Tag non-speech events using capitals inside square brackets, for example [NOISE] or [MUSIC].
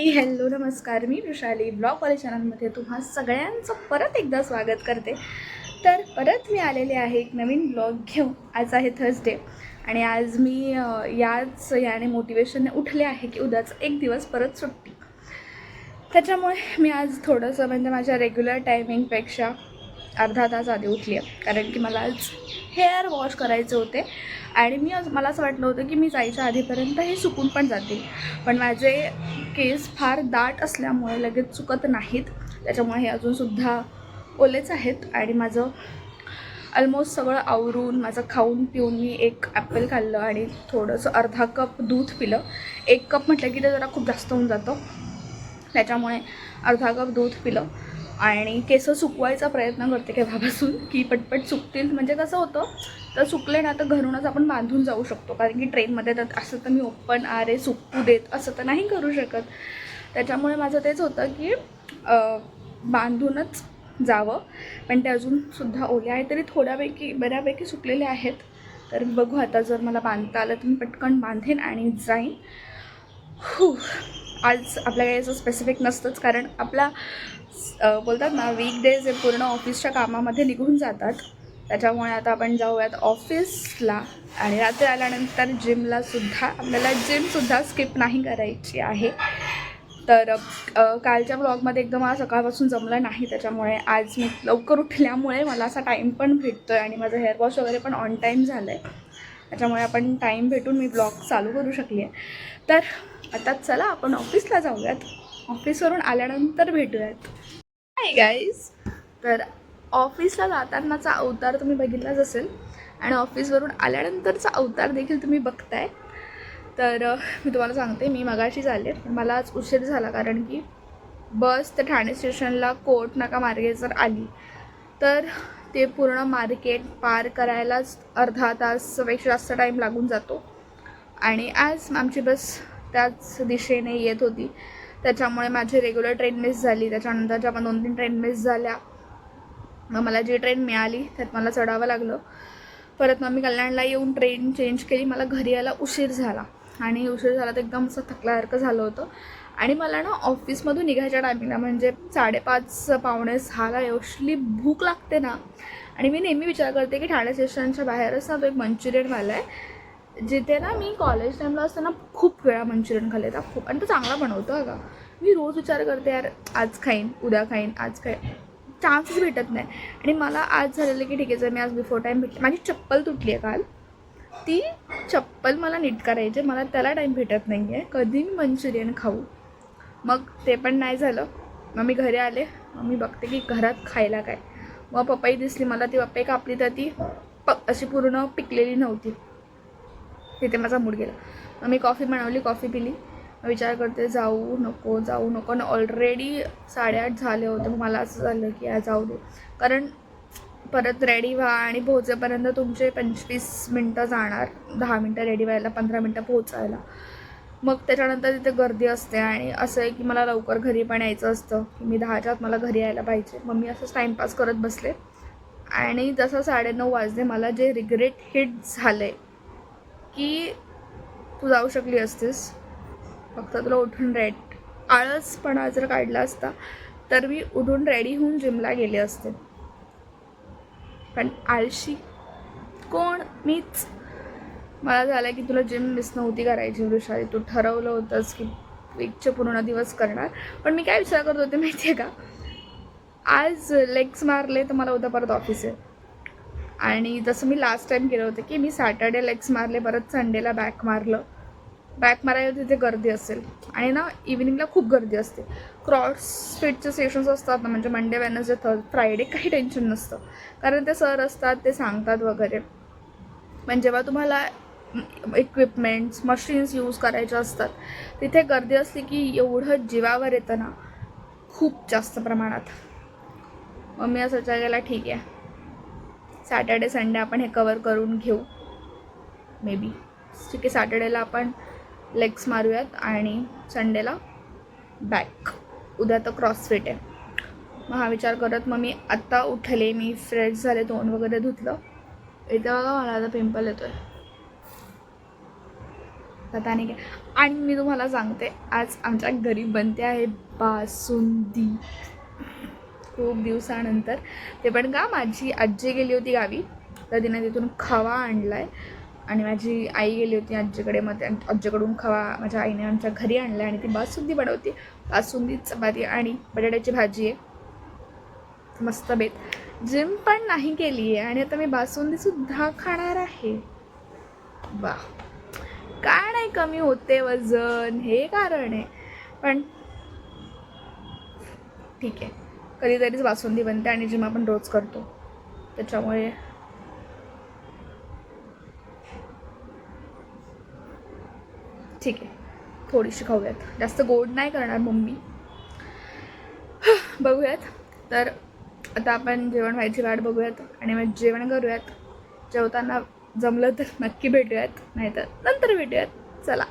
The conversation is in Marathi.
हाय हॅलो नमस्कार. मी वृषाली. ब्लॉग कॉलेज चॅनलमध्ये तुम्हा सगळ्यांचं परत एकदा स्वागत करते. तर परत मी आलेले आहे एक नवीन ब्लॉग घेऊन. आज आहे थर्सडे आणि आज मी याच याने मोटिवेशनने उठले आहे की उद्याचं एक दिवस परत सुट्टी. त्याच्यामुळे मी आज थोडंसं म्हणजे माझ्या रेग्युलर टायमिंगपेक्षा अर्धा तास आधी उठली आहे. कारण की मला आज हेअर वॉश करायचे होते. आणि मी मला असं वाटलं होतं की मी जायच्या आधीपर्यंत हे सुकून पण जातील. पण माझे केस फार दाट असल्यामुळे लगेच चुकत नाहीत. त्याच्यामुळे हे अजूनसुद्धा ओलेच आहेत. आणि माझं ऑलमोस्ट सगळं आवरून माझं खाऊन पिऊन मी एक ॲपल खाल्लं आणि थोडंसं अर्धा कप दूध पिलं. एक कप म्हटलं की ते जरा खूप जास्त होऊन जातं. त्याच्यामुळे अर्धा कप दूध पिलं. आणि केस सुकवायचा प्रयत्न करते केव्हापासून की पटपट सुकतील. म्हणजे कसं होतं तर सुकले ना तर घरूनच आपण बांधून जाऊ शकतो. कारण की ट्रेनमध्ये तर असं तर मी ओपन आरे सुकू देत असं तर नाही करू शकत. त्याच्यामुळे माझं तेच होतं की बांधूनच जावं. पण ते अजूनसुद्धा ओले आहे तरी थोड्यापैकी बऱ्यापैकी सुकलेले आहेत. तर बघू आता जर मला बांधता आलं तर मी पटकन बांधेन आणि जाईन. हू आज आपल्याकडे याचं स्पेसिफिक नसतंच कारण आपला बोलतात ना वीकडेज हे पूर्ण ऑफिसच्या कामामध्ये निघून जातात. त्याच्यामुळे आता आपण जाऊयात ऑफिसला आणि रात्री आल्यानंतर जिमला सुद्धा आपल्याला जिमसुद्धा स्किप नाही करायची आहे. तर कालच्या ब्लॉगमध्ये एकदम मला सकाळपासून जमलं नाही. त्याच्यामुळे आज मी लवकर उठल्यामुळे मला असा टाईम पण भेटतो आहे आणि माझं हेअरवॉश वगैरे पण ऑन टाईम झालं आहे त्याच्यामुळे आपण टाईम भेटून मी ब्लॉग चालू करू शकली आहे तर आता चला आपण ऑफिसला जाऊयात. ऑफिसवरून आल्यानंतर भेटूयात. हाय गाईज तर ऑफिसला जातानाचा अवतार तुम्ही बघितलाच असेल. आणि ऑफिसवरून आल्यानंतरचा अवतार देखील तुम्ही बघताय. तर मी तुम्हाला सांगते मी मगाशी झाले. पण मला आज उशीर झाला कारण की बस ते ठाणे स्टेशनला कोर्ट नाका मार्गे जर आली. तर ते पूर्ण मार्केट पार करायलाच अर्धा तासपेक्षा जास्त टाईम लागून जातो. आणि आज आमची बस त्याच दिशेने येत होती. त्याच्यामुळे माझी रेग्युलर ट्रेन मिस झाली. त्याच्यानंतरच्या पण दोन तीन ट्रेन मिस झाल्या मग मला जी ट्रेन मिळाली त्यात मला चढावं लागलं. परत मग मी कल्याणला येऊन ट्रेन चेंज केली. मला घरी यायला उशीर झाला. आणि उशीर झाला तर एकदम असं थकल्यासारखं झालं होतं. आणि मला ना ऑफिसमधून निघायच्या टायमिंगला म्हणजे साडेपाच पावणे सहाला एवढी भूक लागते ना. आणि मी नेहमी विचार करते की ठाणे स्टेशनच्या बाहेरच ना तो एक मंचुरियनवाला आहे जिथे ना मी कॉलेज टाईमला असताना खूप वेळा मंचुरियन खाल्ले आता खूप. आणि तो चांगला बनवतो अगं. मी रोज विचार करते यार आज खाईन उद्या खाईन आज खाईन. चान्सच भेटत नाही. आणि मला आज झालेलं की ठीक आहे जर मी आज बिफोर टाईम भेटले. माझी चप्पल तुटली आहे काल. ती चप्पल मला नीट करायची मला त्याला टाईम भेटत नाही आहे कधी मी मंचुरियन खाऊ? मग ते पण नाही झालं. मग मी घरी आले. मग मी बघते की घरात खायला काय. मग पपई दिसली मला ती पपई कापली तर ती प अशी पूर्ण पिकलेली नव्हती. तिथे माझा मूड गेला. मग मी कॉफी बनवली कॉफी पिली. विचार करते जाऊ नको जाऊ नको. आणि ऑलरेडी साडेआठ झाले होते. मग मला असं झालं की आज जाऊ दे. कारण परत रेडी व्हा आणि पोहोचेपर्यंत तुमचे पंचवीस मिनटं जाणार. दहा मिनटं रेडी व्हायला पंधरा मिनटं पोहोचायला. मग त्याच्यानंतर तिथे गर्दी असते आणि असं आहे की मला लवकर घरी पण यायचं असतं. की मी दहाच्या आत मला घरी यायला पाहिजे. मग मी असंच टाईमपास करत बसले. आणि जसं साडेनऊ वाजले मला जे रिग्रेट हिट झालं आहे की तू जाऊ शकली असतीस. फक्त तुला उठून रेड आळसपणा जर काढला असता तर मी उठून रेडी होऊन जिमला गेले असते. पण आळशी कोण? मीच. मला झालं की तुला जिम मिस नव्हती करायची वृषाली. तू ठरवलं होतंस की वीकचे पूर्ण दिवस करणार. पण मी काय विचार करत होते माहिती आहे का? आज लेग्स मारले तर मला उद्या परत ऑफिस आहे. आणि जसं मी लास्ट टाईम केलं होतं की मी सॅटर्डे लेग्स मारले परत संडेला बॅक मारलं. बॅक मारायला तिथे गर्दी असेल. आणि ना इव्हिनिंगला खूप गर्दी असते. क्रॉस फिटचे सेशन्स असतात ना म्हणजे मंडे वेनसडे थर्ड फ्रायडे काही टेन्शन नसतं. कारण ते सर असतात ते सांगतात वगैरे. पण जेव्हा तुम्हाला इक्विपमेंट्स मशीन्स यूज करायचे असतात तिथे गर्दी असली की एवढं जीवावर येतं ना खूप जास्त प्रमाणात. मग मी असं विचार केला ठीक आहे. सॅटर्डे संडे आपण हे कवर करून घेऊ. मे बी ठीक आहे सॅटर्डेला आपण लेग्स मारूयात आणि संडेला बॅक उद्या तर क्रॉसफिट आहे. मग हा विचार करत मग मी आत्ता उठले मी फ्रेश झाले तोंड वगैरे धुतलं. इथे बघा मला आता पिंपल येतो आहे आता नाही काय. आणि मी तुम्हाला सांगते आज आमच्या घरी बनते आहे बासुंदी. खूप दिवसानंतर. ते पण का माझी आजी गेली होती गावी. तर तिने तिथून खवा आणला आहे आणि माझी आई गेली होती आजीकडे. मग आजीकडून खवा माझ्या आईने आमच्या घरी आणला आणि ती बासुंदी बनवते. बासुंदी चपाती आणि बटाट्याची भाजी आहे. मस्त बेत. जिम पण नाही केली आहे आणि आता मी बासुंदीसुद्धा खाणार आहे. वा काय नाही कमी होते वजन. हे कारण आहे. पण ठीक आहे. कधीतरीच बासुंदी बनते आणि जिम आपण रोज करतो. त्याच्यामुळे ठीक आहे. थोडीशी खाऊयात. जास्त गोड नाही करणार मम्मी. [SIGHS] बघूयात. तर आता आपण जेवण व्हायची वाट बघूयात आणि मग जेवण करूयात. जेवताना जमलं तर नक्की भेटूयात. नाहीतर नंतर भेटूयात. चला.